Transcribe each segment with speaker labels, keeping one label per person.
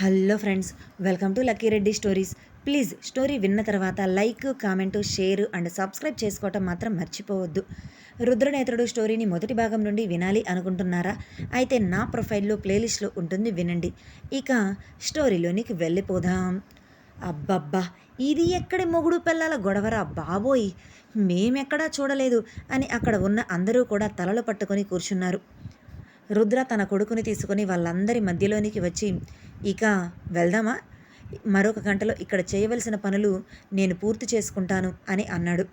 Speaker 1: Hello friends welcome to Lucky Reddy stories. Please story విన్న తర్వాత like comment share and subscribe చేసుకోవటం మాత్రం మర్చిపోవద్దు. రుద్రనేత్రుడు స్టోరీని మొదటి భాగం నుండి వినాలి అనుకుంటున్నారా? అయితే నా ప్రొఫైల్లో ప్లేలిస్ట్లో ఉంటుంది వినండి. ఇక స్టోరీలోనికి వెళ్ళిపోదాం. అబ్బబ్బా ఇది ఎక్కడి మొగుడు పిల్లల గొడవరా బాబోయ్! మేమెక్కడా చూడలేదు అని అక్కడ ఉన్న అందరూ కూడా తలలు పట్టుకొని కూర్చున్నారు. రుద్ర తన కొడుకుని తీసుకొని వాళ్ళందరి మధ్యలోనికి వచ్చి ఇక వెళ్దామా? మరొక గంటలో ఇక్కడ చేయవలసిన పనులు నేను పూర్తి చేసుకుంటాను అని అన్నాడు.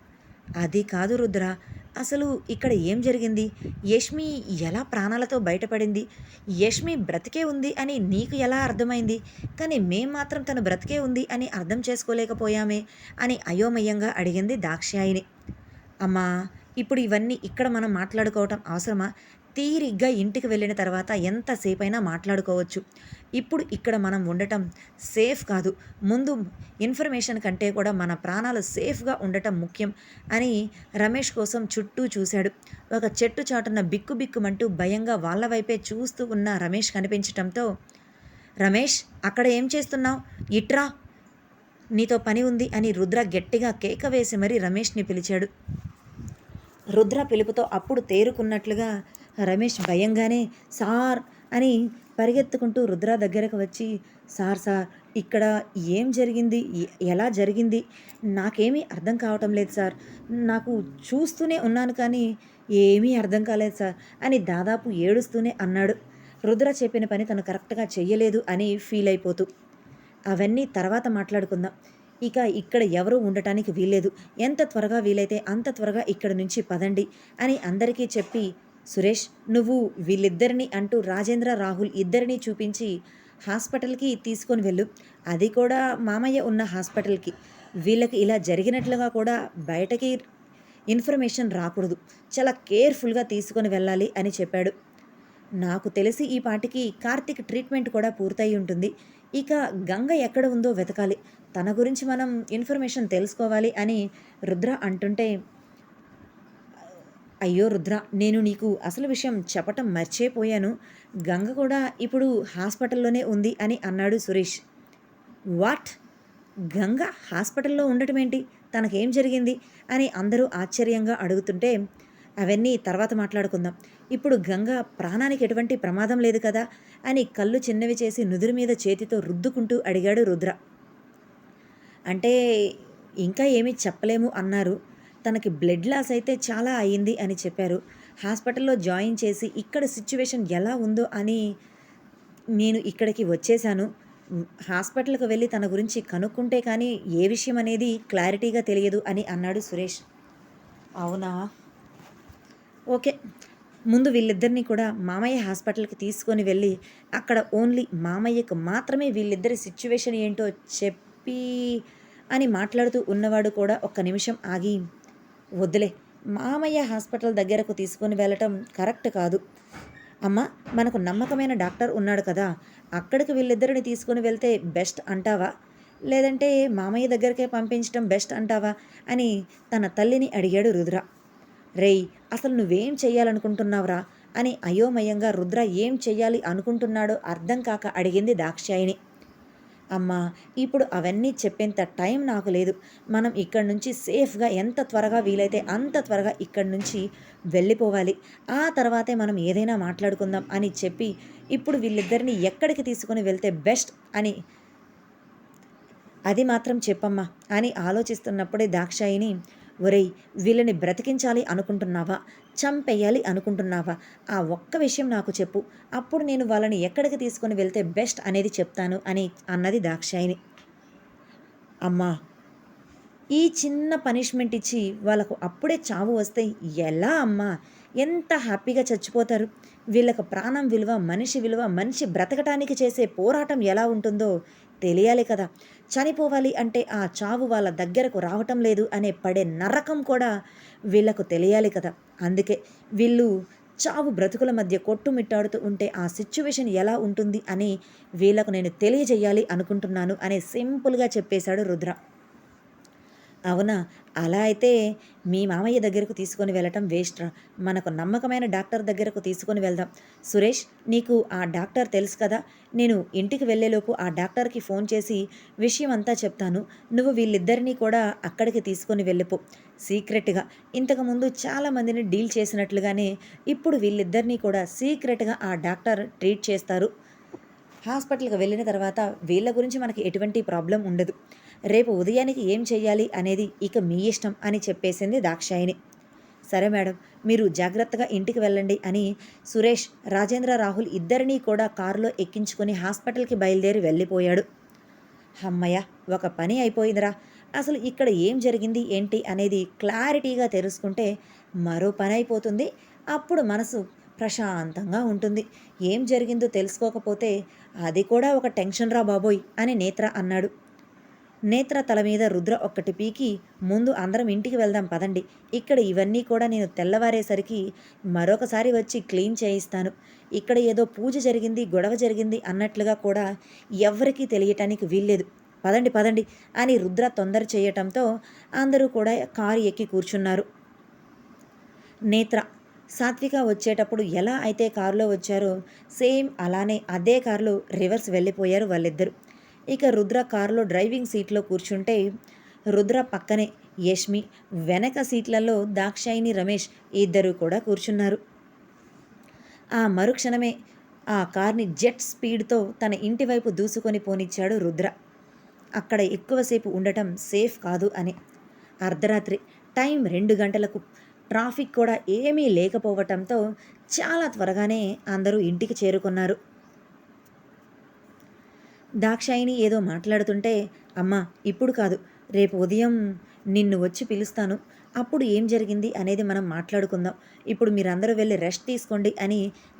Speaker 1: అది కాదు రుద్ర అసలు ఇక్కడ ఏం జరిగింది? యష్మి ఎలా ప్రాణాలతో బయటపడింది? యష్మి బ్రతికే ఉంది అని నీకు ఎలా అర్థమైంది? కానీ మేం మాత్రం తను బ్రతికే ఉంది అని అర్థం చేసుకోలేకపోయామే అని అయోమయంగా అడిగింది దాక్షాయిని అమ్మా ఇప్పుడు ఇవన్నీ ఇక్కడ మనం మాట్లాడుకోవటం అవసరమా? తీరిగ్గా ఇంటికి వెళ్ళిన తర్వాత ఎంతసేపైనా మాట్లాడుకోవచ్చు. ఇప్పుడు ఇక్కడ మనం ఉండటం సేఫ్ కాదు. ముందు ఇన్ఫర్మేషన్ కంటే కూడా మన ప్రాణాలు సేఫ్గా ఉండటం ముఖ్యం అని రమేష్ కోసం చుట్టూ చూశాడు. ఒక చెట్టు చాటున బిక్కు బిక్కుమంటూ భయంగా వాళ్ళ వైపే చూస్తూ ఉన్న రమేష్ కనిపించటంతో రమేష్ అక్కడ ఏం చేస్తున్నావు? ఇట్రా! నీతో పని ఉంది అని రుద్ర గట్టిగా కేక వేసి మరీ రమేష్ని పిలిచాడు. రుద్ర పిలుపుతో అప్పుడు తేరుకున్నట్లుగా రమేష్ భయంగానే సార్ అని పరిగెత్తుకుంటూ రుద్ర దగ్గరకు వచ్చి సార్ సార్ ఇక్కడ ఏం జరిగింది? ఎలా జరిగింది? నాకేమీ అర్థం కావటం లేదు సార్. నాకు చూస్తూనే ఉన్నాను కానీ ఏమీ అర్థం కాలేదు సార్ అని దాదాపు ఏడుస్తూనే అన్నాడు. రుద్ర చెప్పిన పని తను కరెక్ట్గా చెయ్యలేదు అని ఫీల్ అయిపోతూ. అవన్నీ తర్వాత మాట్లాడుకుందాం. ఇక ఇక్కడ ఎవరూ ఉండటానికి వీల్లేదు. ఎంత త్వరగా వీలైతే అంత త్వరగా ఇక్కడ నుంచి పదండి అని అందరికీ చెప్పి సురేష్ నువ్వు వీళ్ళిద్దరిని అంటూ రాజేంద్ర రాహుల్ ఇద్దరిని చూపించి హాస్పిటల్కి తీసుకొని వెళ్ళు. అది కూడా మామయ్య ఉన్న హాస్పిటల్కి. వీళ్ళకి ఇలా జరిగినట్లుగా కూడా బయటకి ఇన్ఫర్మేషన్ రాకూడదు. చాలా కేర్ఫుల్గా తీసుకొని వెళ్ళాలి అని చెప్పాడు. నాకు తెలిసి ఈ పాటికి కార్తిక్ ట్రీట్మెంట్ కూడా పూర్తయి ఉంటుంది. ఇక గంగ ఎక్కడ ఉందో వెతకాలి. తన గురించి మనం ఇన్ఫర్మేషన్ తెలుసుకోవాలి అని రుద్ర అంటుంటే అయ్యో రుద్ర నేను నీకు అసలు విషయం చెప్పటం మర్చిపోయాను. గంగ కూడా ఇప్పుడు హాస్పిటల్లోనే ఉంది అని అన్నాడు సురేష్. వాట్? గంగ హాస్పిటల్లో ఉండటం ఏంటి తనకేం జరిగింది? అని అందరూ ఆశ్చర్యంగా అడుగుతుంటే అవన్నీ తర్వాత మాట్లాడుకుందాం. ఇప్పుడు గంగ ప్రాణానికి ఎటువంటి ప్రమాదం లేదు కదా? అని కళ్ళు చిన్నవి చేసి నుదురు మీద చేతితో రుద్దుకుంటూ అడిగాడు రుద్ర. అంటే ఇంకా ఏమీ చెప్పలేము అన్నారు. తనకి బ్లడ్ లాస్ అయితే చాలా అయింది అని చెప్పారు. హాస్పిటల్లో జాయిన్ చేసి ఇక్కడ సిచ్యువేషన్ ఎలా ఉందో అని నేను ఇక్కడికి వచ్చేసాను హాస్పిటల్కి వెళ్ళి తన గురించి కనుక్కుంటే కానీ ఏ విషయం అనేది క్లారిటీగా తెలియదు అని అన్నాడు సురేష్. అవునా? ఓకే. ముందు వీళ్ళిద్దరిని కూడా మామయ్య హాస్పిటల్కి తీసుకొని వెళ్ళి అక్కడ ఓన్లీ మామయ్యకు మాత్రమే వీళ్ళిద్దరి సిచ్యువేషన్ ఏంటో చెప్పి అని మాట్లాడుతూ ఉన్నవాడు కూడా ఒక్క నిమిషం ఆగి వద్దులే. మామయ్య హాస్పిటల్ దగ్గరకు తీసుకొని వెళ్ళటం కరెక్ట్ కాదు. అమ్మ మనకు నమ్మకమైన డాక్టర్ ఉన్నాడు కదా. అక్కడికి వీళ్ళిద్దరిని తీసుకుని వెళ్తే బెస్ట్ అంటావా? లేదంటే మామయ్య దగ్గరికే పంపించడం బెస్ట్ అంటావా? అని తన తల్లిని అడిగాడు రుద్ర. రేయ్ అసలు నువ్వేం చేయాలనుకుంటున్నావురా అని అయోమయంగా రుద్ర ఏం చెయ్యాలి అనుకుంటున్నాడో అర్థం కాక అడిగింది దాక్షాయిని అమ్మా ఇప్పుడు అవన్నీ చెప్పేంత టైం నాకు లేదు. మనం ఇక్కడ నుంచి సేఫ్గా ఎంత త్వరగా వీలైతే అంత త్వరగా ఇక్కడి నుంచి వెళ్ళిపోవాలి. ఆ తర్వాతే మనం ఏదైనా మాట్లాడుకుందాం అని చెప్పి ఇప్పుడు వీళ్ళిద్దరిని ఎక్కడికి తీసుకొని వెళ్తే బెస్ట్ అని అది మాత్రం చెప్పమ్మా అని ఆలోచిస్తున్నప్పుడే దాక్షాయిని ఒరేయ్ వీళ్ళని బ్రతికించాలి అనుకుంటున్నావా? చంపేయాలి అనుకుంటున్నావా? ఆ ఒక్క విషయం నాకు చెప్పు. అప్పుడు నేను వాళ్ళని ఎక్కడికి తీసుకొని వెళ్తే బెస్ట్ అనేది చెప్తాను అని అన్నది దాక్షాయిని అమ్మా ఈ చిన్న పనిష్మెంట్ ఇచ్చి వాళ్ళకు అప్పుడే చావు వస్తే ఎలా అమ్మా? ఎంత హ్యాపీగా చచ్చిపోతారు? వీళ్ళకు ప్రాణం విలువ మనిషి విలువ మనిషి బ్రతకటానికి చేసే పోరాటం ఎలా ఉంటుందో తెలియాలి కదా. చనిపోవాలి అంటే ఆ చావు వాళ్ళ దగ్గరకు రావటం లేదు అనే పడే నరకం కూడా వీళ్ళకు తెలియాలి కదా. అందుకే వీళ్ళు చావు బ్రతుకుల మధ్య కొట్టుమిట్టాడుతూ ఉంటే ఆ సిచ్యువేషన్ ఎలా ఉంటుంది అని వీళ్ళకు నేను తెలియజేయాలి అనుకుంటున్నాను అనే సింపుల్గా చెప్పేశాడు రుద్ర. అవునా? అలా అయితే మీ మామయ్య దగ్గరకు తీసుకొని వెళ్ళటం వేస్ట్ రా. మనకు నమ్మకమైన డాక్టర్ దగ్గరకు తీసుకొని వెళ్దాం. సురేష్ నీకు ఆ డాక్టర్ తెలుసు కదా? నేను ఇంటికి వెళ్ళేలోపు ఆ డాక్టర్కి ఫోన్ చేసి విషయం అంతా చెప్తాను. నువ్వు వీళ్ళిద్దరినీ కూడా అక్కడికి తీసుకొని వెళ్ళిపో. సీక్రెట్గా. ఇంతకుముందు చాలామందిని డీల్ చేసినట్లుగానే ఇప్పుడు వీళ్ళిద్దరినీ కూడా సీక్రెట్గా ఆ డాక్టర్ ట్రీట్ చేస్తారు. హాస్పిటల్కి వెళ్ళిన తర్వాత వీళ్ళ గురించి మనకి ఎటువంటి ప్రాబ్లం ఉండదు. రేపు ఉదయానికి ఏం చేయాలి అనేది ఇక మీ ఇష్టం అని చెప్పేసింది దాక్షాయిని సరే మేడం మీరు జాగ్రత్తగా ఇంటికి వెళ్ళండి అని సురేష్ రాజేంద్ర రాహుల్ ఇద్దరినీ కూడా కారులో ఎక్కించుకొని హాస్పిటల్కి బయలుదేరి వెళ్ళిపోయాడు. అమ్మయ్య ఒక పని అయిపోయిందిరా. అసలు ఇక్కడ ఏం జరిగింది ఏంటి అనేది క్లారిటీగా తెలుసుకుంటే మరో పని అయిపోతుంది. అప్పుడు మనసు ప్రశాంతంగా ఉంటుంది. ఏం జరిగిందో తెలుసుకోకపోతే అది కూడా ఒక టెన్షన్ రా బాబోయ్ అని నేత్ర అన్నాడు. నేత్ర తల మీద రుద్ర ఒక్కటి పీకి ముందు అందరం ఇంటికి వెళ్దాం పదండి. ఇక్కడ ఇవన్నీ కూడా నేను తెల్లవారేసరికి మరొకసారి వచ్చి క్లీన్ చేయిస్తాను. ఇక్కడ ఏదో పూజ జరిగింది గొడవ జరిగింది అన్నట్లుగా కూడా ఎవ్వరికీ తెలియటానికి వీల్లేదు. పదండి పదండి అని రుద్ర తొందర చేయటంతో అందరూ కూడా కారు ఎక్కి కూర్చున్నారు. నేత్ర సాత్విక వచ్చేటప్పుడు ఎలా అయితే కారులో వచ్చారో సేమ్ అలానే అదే కారులో రివర్స్ వెళ్ళిపోయారు వాళ్ళిద్దరు. ఇక రుద్ర కారులో డ్రైవింగ్ సీట్లో కూర్చుంటే రుద్ర పక్కనే యష్మి వెనక సీట్లలో దాక్షాయిని రమేష్ ఇద్దరు కూడా కూర్చున్నారు. ఆ మరుక్షణమే ఆ కార్ని జెట్ స్పీడ్తో తన ఇంటి వైపు దూసుకొని పోనిచ్చాడు రుద్ర. అక్కడ ఎక్కువసేపు ఉండటం సేఫ్ కాదు అని. అర్ధరాత్రి టైం రెండు గంటలకు ట్రాఫిక్ కూడా ఏమీ లేకపోవటంతో చాలా త్వరగానే అందరూ ఇంటికి చేరుకున్నారు. దాక్షాయిని ఏదో మాట్లాడుతుంటే అమ్మా ఇప్పుడు కాదు. రేపు ఉదయం నిన్ను వచ్చి పిలుస్తాను. అప్పుడు ఏం జరిగింది అనేది మనం మాట్లాడుకుందాం. ఇప్పుడు మీరందరూ వెళ్ళి రెస్ట్ తీసుకోండి అని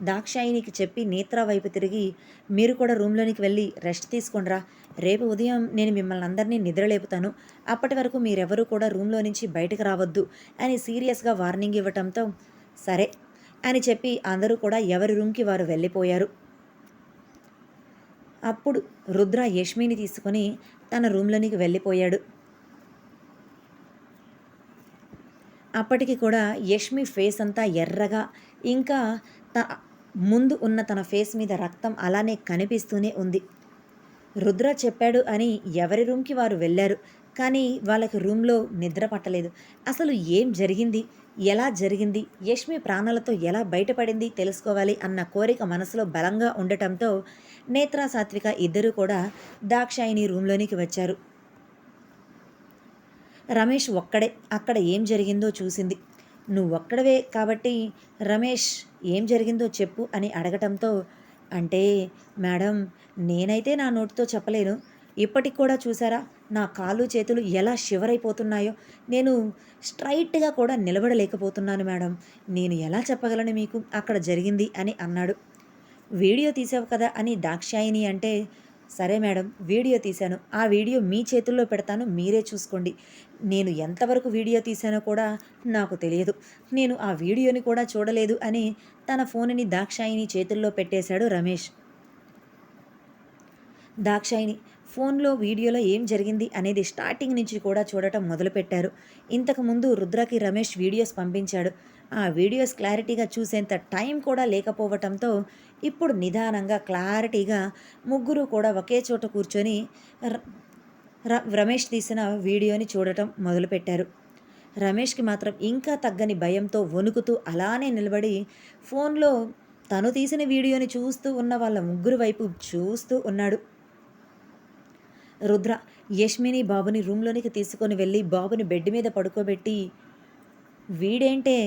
Speaker 1: దాక్షాయినికి చెప్పి నేత్ర వైపు తిరిగి మీరు కూడా రూమ్లోనికి వెళ్ళి రెస్ట్ తీసుకోండిరా రేపు ఉదయం నేను మిమ్మల్ని అందరినీ నిద్రలేపుతాను. అప్పటి వరకు మీరెవరూ కూడా రూమ్లో నుంచి బయటకు రావద్దు అని సీరియస్గా వార్నింగ్ ఇవ్వటంతో సరే అని చెప్పి అందరూ కూడా ఎవరి రూమ్కి వారు వెళ్ళిపోయారు. అప్పుడు రుద్ర యష్మిని తీసుకొని తన రూమ్లోనికి వెళ్ళిపోయాడు. అప్పటికి కూడా యష్మి ఫేస్ అంతా ఎర్రగా ఇంకా త ముందు ఉన్న తన ఫేస్ మీద రక్తం అలానే కనిపిస్తూనే ఉంది. రుద్ర చెప్పాడు అని ఎవరి రూమ్కి వారు వెళ్ళారు కానీ వాళ్ళకి రూమ్లో నిద్ర పట్టలేదు. అసలు ఏం జరిగింది? ఎలా జరిగింది? యష్మి ప్రాణాలతో ఎలా బయటపడింది తెలుసుకోవాలి అన్న కోరిక మనసులో బలంగా ఉండటంతో నేత్ర సాత్విక ఇద్దరూ కూడా దాక్షాయిని రూమ్లోనికి వచ్చారు. రమేష్ ఒక్కడే అక్కడ ఏం జరిగిందో చూసింది. నువ్వు ఒక్కడవే కాబట్టి రమేష్ ఏం జరిగిందో చెప్పు అని అడగటంతో అంటే మేడం నేనైతే నా నోటితో చెప్పలేను. ఇప్పటికి కూడా చూసారా నా కాళ్ళు చేతులు ఎలా షివరైపోతున్నాయో నేను స్ట్రైట్గా కూడా నిలబడలేకపోతున్నాను మేడం. నేను ఎలా చెప్పగలను మీకు? అక్కడ జరిగింది అని అన్నాడు. వీడియో తీసావు కదా అని దాక్షాయిని అంటే సరే మేడం వీడియో తీశాను. ఆ వీడియో మీ చేతుల్లో పెడతాను మీరే చూసుకోండి. నేను ఎంతవరకు వీడియో తీశానో కూడా నాకు తెలియదు. నేను ఆ వీడియోని కూడా చూడలేదు అని తన ఫోన్ని దాక్షాయిని చేతుల్లో పెట్టేశాడు రమేష్. దాక్షాయిని ఫోన్లో వీడియోలో ఏం జరిగింది అనేది స్టార్టింగ్ నుంచి కూడా చూడటం మొదలుపెట్టారు. ఇంతకుముందు రుద్రకి రమేష్ వీడియోస్ పంపించాడు. ఆ వీడియోస్ క్లారిటీగా చూసేంత టైం కూడా లేకపోవటంతో ఇప్పుడు నిదానంగా క్లారిటీగా ముగ్గురు కూడా ఒకే చోట కూర్చొని రమేష్ తీసిన వీడియోని చూడటం మొదలుపెట్టారు. రమేష్కి మాత్రం ఇంకా తగ్గని భయంతో వణుకుతూ అలానే నిలబడి ఫోన్లో తను తీసిన వీడియోని చూస్తూ ఉన్న వాళ్ళ ముగ్గురు వైపు చూస్తూ ఉన్నాడు. రుద్ర యష్మిని బాబుని రూమ్లోనికి తీసుకొని వెళ్ళి బాబుని బెడ్ మీద పడుకోబెట్టి వీడేంటే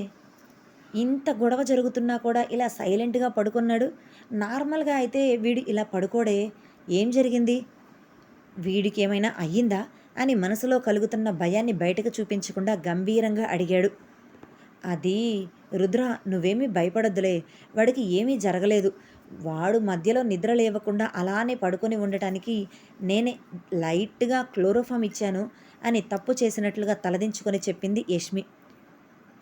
Speaker 1: ఇంత గొడవ జరుగుతున్నా కూడా ఇలా సైలెంట్గా పడుకున్నాడు. నార్మల్గా అయితే వీడు ఇలా పడుకోడే. ఏం జరిగింది? వీడికి ఏమైనా అయ్యిందా? అని మనసులో కలుగుతున్న భయాన్ని బయటకు చూపించకుండా గంభీరంగా అడిగాడు. అది రుద్ర నువ్వేమీ భయపడొద్దులే. వాడికి ఏమీ జరగలేదు. వాడు మధ్యలో నిద్ర లేవకుండా అలానే పడుకొని ఉండటానికి నేనే లైట్గా క్లోరోఫామ్ ఇచ్చాను అని తప్పు చేసినట్లుగా తలదించుకొని చెప్పింది యష్మి.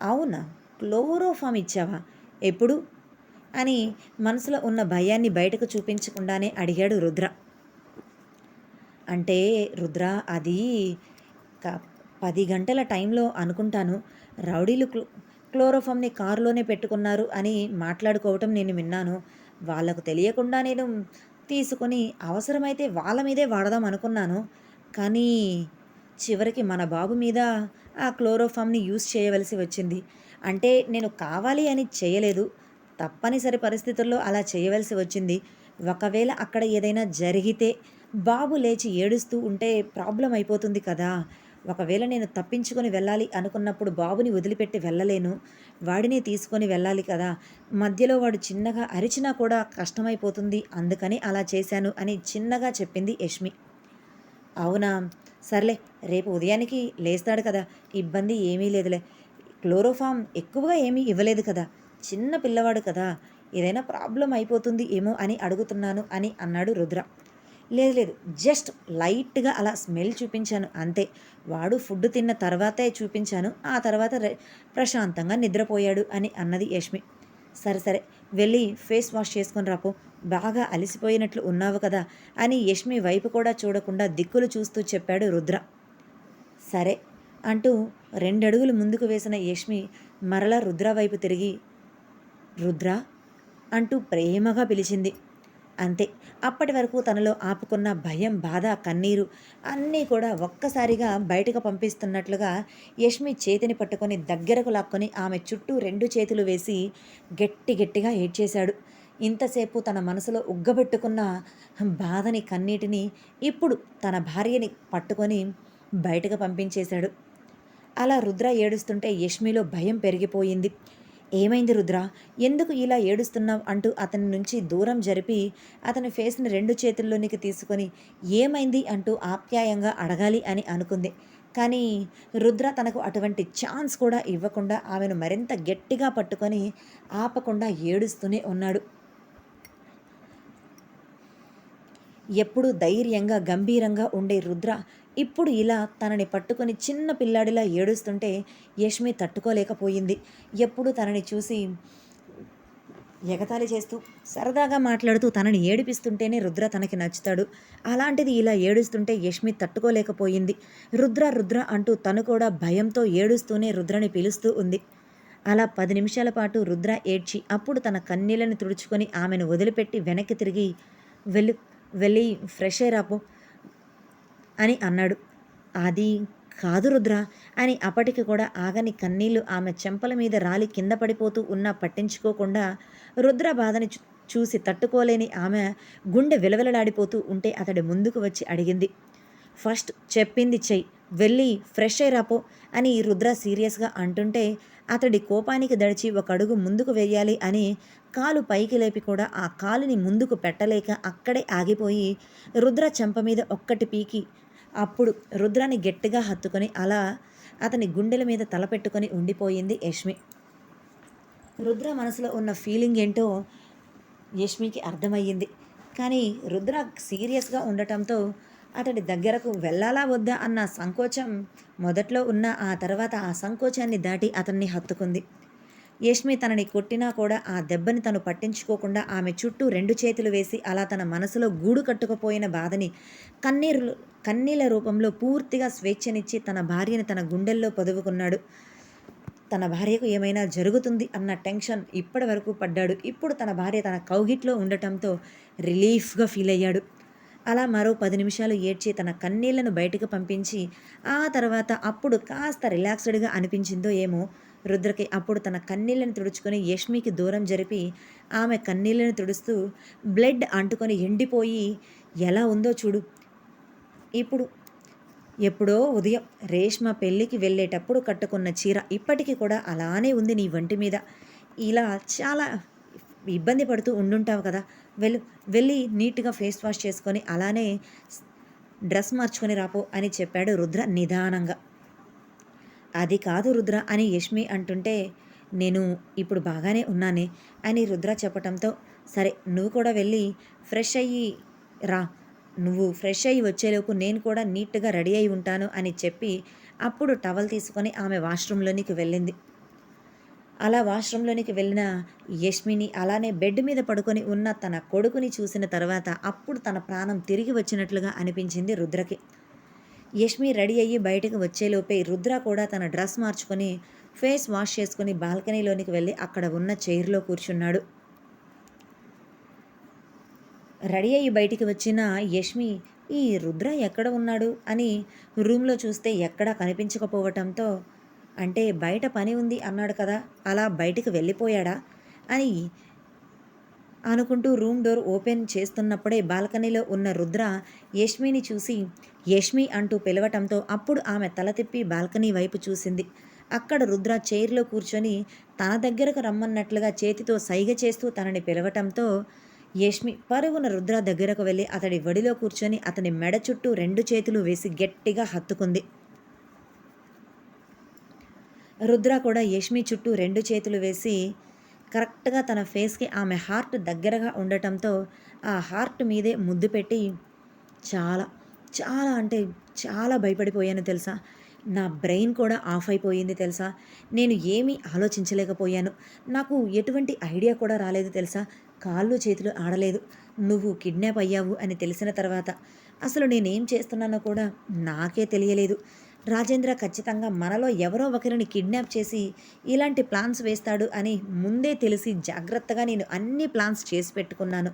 Speaker 1: అవునా? క్లోరోఫామ్ ఇచ్చావా? ఎప్పుడు? అని మనసులో ఉన్న భయాన్ని బయటకు చూపించకుండానే అడిగాడు రుద్ర. అంటే రుద్ర అది పది గంటల టైంలో అనుకుంటాను. రౌడీలు క్లో క్లోరోఫామ్ని కారులోనే పెట్టుకున్నారు అని మాట్లాడుకోవటం నేను విన్నాను. వాళ్ళకు తెలియకుండా నేను తీసుకొని అవసరమైతే వాళ్ళ మీదే వాడదాం అనుకున్నాను. కానీ చివరికి మన బాబు మీద ఆ క్లోరోఫామ్ని యూస్ చేయవలసి వచ్చింది. అంటే నేను కావాలి అని చేయలేదు. తప్పనిసరి పరిస్థితుల్లో అలా చేయవలసి వచ్చింది. ఒకవేళ అక్కడ ఏదైనా జరిగితే బాబు లేచి ఏడుస్తూ ఉంటే ప్రాబ్లం అయిపోతుంది కదా. ఒకవేళ నేను తప్పించుకొని వెళ్ళాలి అనుకున్నప్పుడు బాబుని వదిలిపెట్టి వెళ్ళలేను. వాడిని తీసుకొని వెళ్ళాలి కదా. మధ్యలో వాడు చిన్నగా అరిచినా కూడా కష్టమైపోతుంది. అందుకని అలా చేశాను అని చిన్నగా చెప్పింది యష్మి. అవునా? సర్లే రేపు ఉదయానికి లేస్తాడు కదా. ఇబ్బంది ఏమీ లేదులే. క్లోరోఫామ్ ఎక్కువగా ఏమీ ఇవ్వలేదు కదా. చిన్న పిల్లవాడు కదా. ఏదైనా ప్రాబ్లం అయిపోతుంది ఏమో అని అడుగుతున్నాను అని అన్నాడు రుద్ర. లేదు లేదు. జస్ట్ లైట్గా అలా స్మెల్ చూపించాను అంతే. వాడు ఫుడ్ తిన్న తర్వాతే చూపించాను. ఆ తర్వాత ప్రశాంతంగా నిద్రపోయాడు అని అన్నది యష్మి. సరే సరే. వెళ్ళి ఫేస్ వాష్ చేసుకొని రాపో బాగా అలసిపోయినట్లు ఉన్నావు కదా అని యష్మి వైపు కూడా చూడకుండా దిక్కులు చూస్తూ చెప్పాడు రుద్ర. సరే. అంటూ రెండడుగులు ముందుకు వేసిన యష్మి మరలా రుద్ర వైపు తిరిగి రుద్ర అంటూ ప్రేమగా పిలిచింది. అంతే అప్పటి వరకు తనలో ఆపుకున్న భయం బాధ కన్నీరు అన్నీ కూడా ఒక్కసారిగా బయటకు పంపిస్తున్నట్లుగా యష్మి చేతిని పట్టుకొని దగ్గరకు లాక్కొని ఆమె చుట్టూ రెండు చేతులు వేసి గట్టి గట్టిగా ఏడ్చేశాడు. ఇంతసేపు తన మనసులో ఉగ్గబెట్టుకున్న బాధని కన్నీటిని ఇప్పుడు తన భార్యని పట్టుకొని బయటకు పంపించేశాడు. అలా రుద్ర ఏడుస్తుంటే యష్మిలో భయం పెరిగిపోయింది. ఏమైంది రుద్ర? ఎందుకు ఇలా ఏడుస్తున్నావు? అంటూ అతని నుంచి దూరం జరిపి అతని ఫేస్ని రెండు చేతుల్లోనికి తీసుకొని ఏమైంది? అంటూ ఆప్యాయంగా అడగాలి అని అనుకుంది. కానీ రుద్ర తనకు అటువంటి ఛాన్స్ కూడా ఇవ్వకుండా ఆమెను మరింత గట్టిగా పట్టుకొని ఆపకుండా ఏడుస్తూనే ఉన్నాడు. ఎప్పుడూ ధైర్యంగా గంభీరంగా ఉండే రుద్ర ఇప్పుడు ఇలా తనని పట్టుకొని చిన్న పిల్లాడిలా ఏడుస్తుంటే యష్మి తట్టుకోలేకపోయింది. ఎప్పుడు తనని చూసి ఎగతాళి చేస్తూ సరదాగా మాట్లాడుతూ తనని ఏడిపిస్తుంటేనే రుద్ర తనకి నచ్చుతాడు. అలాంటిది ఇలా ఏడుస్తుంటే యష్మి తట్టుకోలేకపోయింది. రుద్ర రుద్ర అంటూ తను కూడా భయంతో ఏడుస్తూనే రుద్రని పిలుస్తూ ఉంది. అలా పది నిమిషాల పాటు రుద్ర ఏడ్చి అప్పుడు తన కన్నీళ్ళను తుడుచుకొని ఆమెను వదిలిపెట్టి వెనక్కి తిరిగి వెళ్ళు వెళ్ళి ఫ్రెష్ అయ్యి రాపో. అని అన్నాడు. అది కాదు రుద్ర అని అప్పటికి కూడా ఆగని కన్నీళ్ళు ఆమె చెంపల మీద రాలి కింద పడిపోతూ ఉన్నా పట్టించుకోకుండా రుద్ర బాధని చూ- చూసి తట్టుకోలేని ఆమె గుండె విలవిలలాడిపోతూ ఉంటే అతడి ముందుకు వచ్చి అడిగింది. ఫస్ట్ చెప్పింది చెయ్యి వెళ్ళి ఫ్రెష్ అయ్యి అని రుద్ర సీరియస్గా అంటుంటే అతడి కోపానికి దడిచి ఒక అడుగు ముందుకు వేయాలి అని కాలు పైకి లేపి కూడా ఆ కాలుని ముందుకు పెట్టలేక అక్కడే ఆగిపోయి రుద్ర చెంప మీద ఒక్కటి పీకి అప్పుడు రుద్రాన్ని గట్టిగా హత్తుకొని అలా అతని గుండెల మీద తలపెట్టుకొని ఉండిపోయింది యష్మి. రుద్ర మనసులో ఉన్న ఫీలింగ్ ఏంటో యష్మికి అర్థమయ్యింది. కానీ రుద్ర సీరియస్గా ఉండటంతో అతడి దగ్గరకు వెళ్ళాలా వద్దా అన్న సంకోచం మొదట్లో ఉన్న ఆ తర్వాత ఆ సంకోచాన్ని దాటి అతన్ని హత్తుకుంది. యష్మి తనని కొట్టినా కూడా ఆ దెబ్బని తను పట్టించుకోకుండా ఆమె చుట్టూ రెండు చేతులు వేసి అలా తన మనసులో గూడు కట్టుకుపోయిన బాధని కన్నీరు కన్నీళ్ళ రూపంలో పూర్తిగా స్వేచ్ఛనిచ్చి తన భార్యని తన గుండెల్లో పొదువుకున్నాడు తన భార్యకు ఏమైనా జరుగుతుంది అన్న టెన్షన్ ఇప్పటి వరకు పడ్డాడు. ఇప్పుడు తన భార్య తన కౌగిట్లో ఉండటంతో రిలీఫ్గా ఫీల్ అయ్యాడు అలా మరో పది నిమిషాలు ఏడ్చి తన కన్నీళ్ళను బయటకు పంపించి ఆ తర్వాత అప్పుడు కాస్త రిలాక్స్డ్గా అనిపించిందో ఏమో రుద్రకి అప్పుడు తన కన్నీళ్ళను తుడుచుకొని యష్మికి దూరం జరిపి ఆమె కన్నీళ్ళను తుడుస్తూ బ్లడ్ అంటుకొని ఎండిపోయి ఎలా ఉందో చూడు. ఇప్పుడు ఎప్పుడో ఉదయం రేష్మ పెళ్ళికి వెళ్ళేటప్పుడు కట్టుకున్న చీర ఇప్పటికీ కూడా అలానే ఉంది నీ వంటి మీద. ఇలా చాలా ఇబ్బంది పడుతూ ఉండుంటావు కదా. వెళ్ళు వెళ్ళి నీట్గా ఫేస్ వాష్ చేసుకొని అలానే డ్రెస్ మార్చుకొని రాపో అని చెప్పాడు రుద్ర నిదానంగా. అది కాదు రుద్ర అని యష్మి అంటుంటే నేను ఇప్పుడు బాగానే ఉన్నానే అని రుద్ర చెప్పటంతో సరే నువ్వు కూడా వెళ్ళి ఫ్రెష్ అయ్యి రా. నువ్వు ఫ్రెష్ అయ్యి వచ్చేలోపు నేను కూడా నీట్గా రెడీ అయి ఉంటాను అని చెప్పి అప్పుడు టవల్ తీసుకొని ఆమె వాష్రూమ్లోనికి వెళ్ళింది. అలా వాష్రూంలోనికి వెళ్ళిన యష్మిని అలానే బెడ్ మీద పడుకొని ఉన్న తన కొడుకుని చూసిన తర్వాత అప్పుడు తన ప్రాణం తిరిగి వచ్చినట్లుగా అనిపించింది రుద్రకి. యష్మి రెడీ అయ్యి బయటకు వచ్చేలోపే రుద్ర కూడా తన డ్రెస్ మార్చుకొని ఫేస్ వాష్ చేసుకుని బాల్కనీలోనికి వెళ్ళి అక్కడ ఉన్న చైర్లో కూర్చున్నాడు. రెడీ అయ్యి బయటికి వచ్చిన యష్మి ఈ రుద్ర ఎక్కడ ఉన్నాడు? అని రూమ్లో చూస్తే ఎక్కడా కనిపించకపోవటంతో అంటే బయట పని ఉంది అన్నాడు కదా అలా బయటికి వెళ్ళిపోయాడా అని అనుకుంటూ రూమ్ డోర్ ఓపెన్ చేస్తున్నప్పుడే బాల్కనీలో ఉన్న రుద్ర యష్మిని చూసి యష్మి అంటూ పిలవటంతో అప్పుడు ఆమె తల తిప్పి బాల్కనీ వైపు చూసింది. అక్కడ రుద్ర చైర్లో కూర్చొని తన దగ్గరకు రమ్మన్నట్లుగా చేతితో సైగ చేస్తూ తనని పిలవటంతో యష్మి పరుగున రుద్ర దగ్గరకు వెళ్ళి అతడి వడిలో కూర్చొని అతని మెడ చుట్టూ రెండు చేతులు వేసి గట్టిగా హత్తుకుంది. రుద్ర కూడా యష్మి చుట్టూ రెండు చేతులు వేసి కరెక్ట్గా తన ఫేస్కి ఆమె హార్ట్ దగ్గరగా ఉండటంతో ఆ హార్ట్ మీదే ముద్దు పెట్టి చాలా చాలా అంటే చాలా భయపడిపోయాను తెలుసా. నా బ్రెయిన్ కూడా ఆఫ్ అయిపోయింది తెలుసా. నేను ఏమీ ఆలోచించలేకపోయాను. నాకు ఎటువంటి ఐడియా కూడా రాలేదు తెలుసా. కాళ్ళు చేతులు ఆడలేదు. నువ్వు కిడ్నాప్ అయ్యావు అని తెలిసిన తర్వాత అసలు నేనేం చేస్తున్నానో కూడా నాకే తెలియలేదు. రాజేంద్ర ఖచ్చితంగా మనలో ఎవరో ఒకరిని కిడ్నాప్ చేసి ఇలాంటి ప్లాన్స్ వేస్తాడు అని ముందే తెలిసి జాగ్రత్తగా నేను అన్ని ప్లాన్స్ చేసి పెట్టుకున్నాను.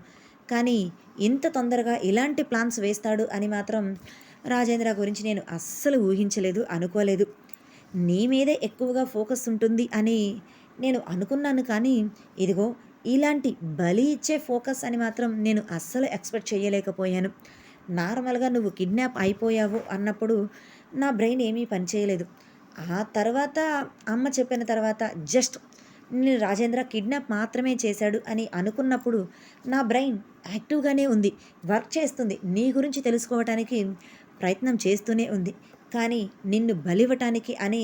Speaker 1: కానీ ఇంత తొందరగా ఇలాంటి ప్లాన్స్ వేస్తాడు అని మాత్రం రాజేంద్ర గురించి నేను అస్సలు ఊహించలేదు అనుకోలేదు. నీ మీదే ఎక్కువగా ఫోకస్ ఉంటుంది అని నేను అనుకున్నాను కానీ ఇదిగో ఇలాంటి బలి ఇచ్చే ఫోకస్ అని మాత్రం నేను అస్సలు ఎక్స్పెక్ట్ చేయలేకపోయాను. నార్మల్గా నువ్వు కిడ్నాప్ అయిపోయావు అన్నప్పుడు నా బ్రెయిన్ ఏమీ పనిచేయలేదు ఆ తర్వాత అమ్మ చెప్పిన తర్వాత జస్ట్ నేను రాజేంద్ర కిడ్నాప్ మాత్రమే చేశాడు అని అనుకున్నప్పుడు నా బ్రెయిన్ యాక్టివ్గానే ఉంది వర్క్ చేస్తుంది. నీ గురించి తెలుసుకోవటానికి ప్రయత్నం చేస్తూనే ఉంది. కానీ నిన్ను బలివ్వటానికి అని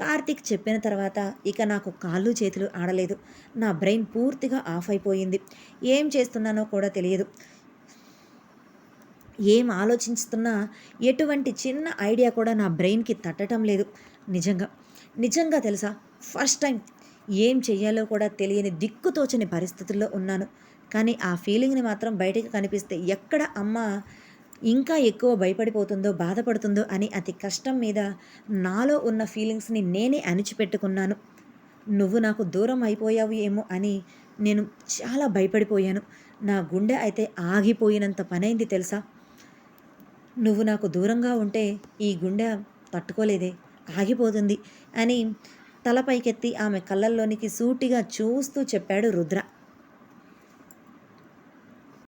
Speaker 1: కార్తిక్ చెప్పిన తర్వాత ఇక నాకు కాళ్ళు చేతులు ఆడలేదు. నా బ్రెయిన్ పూర్తిగా ఆఫ్ అయిపోయింది. ఏం చేస్తున్నానో కూడా తెలియదు. ఏం ఆలోచిస్తున్నా ఎటువంటి చిన్న ఐడియా కూడా నా బ్రెయిన్కి తట్టడం లేదు. నిజంగా నిజంగా తెలుసా? ఫస్ట్ టైం ఏం చెయ్యాలో కూడా తెలియని దిక్కుతోచని పరిస్థితుల్లో ఉన్నాను. కానీ ఆ ఫీలింగ్ని మాత్రం బయటకు కనిపిస్తే ఎక్కడ అమ్మ ఇంకా ఎక్కువ భయపడిపోతుందో బాధపడుతుందో అని అతి కష్టం మీద నాలో ఉన్న ఫీలింగ్స్ని నేనే అణిచిపెట్టుకున్నాను. నువ్వు నాకు దూరం అయిపోయావు ఏమో అని నేను చాలా భయపడిపోయాను. నా గుండె అయితే ఆగిపోయినంత పనైంది తెలుసా? నువ్వు నాకు దూరంగా ఉంటే ఈ గుండె తట్టుకోలేదే ఆగిపోతుంది అని తల పైకెత్తి ఆమె కళ్ళల్లోనికి సూటిగా చూస్తూ చెప్పాడు రుద్ర.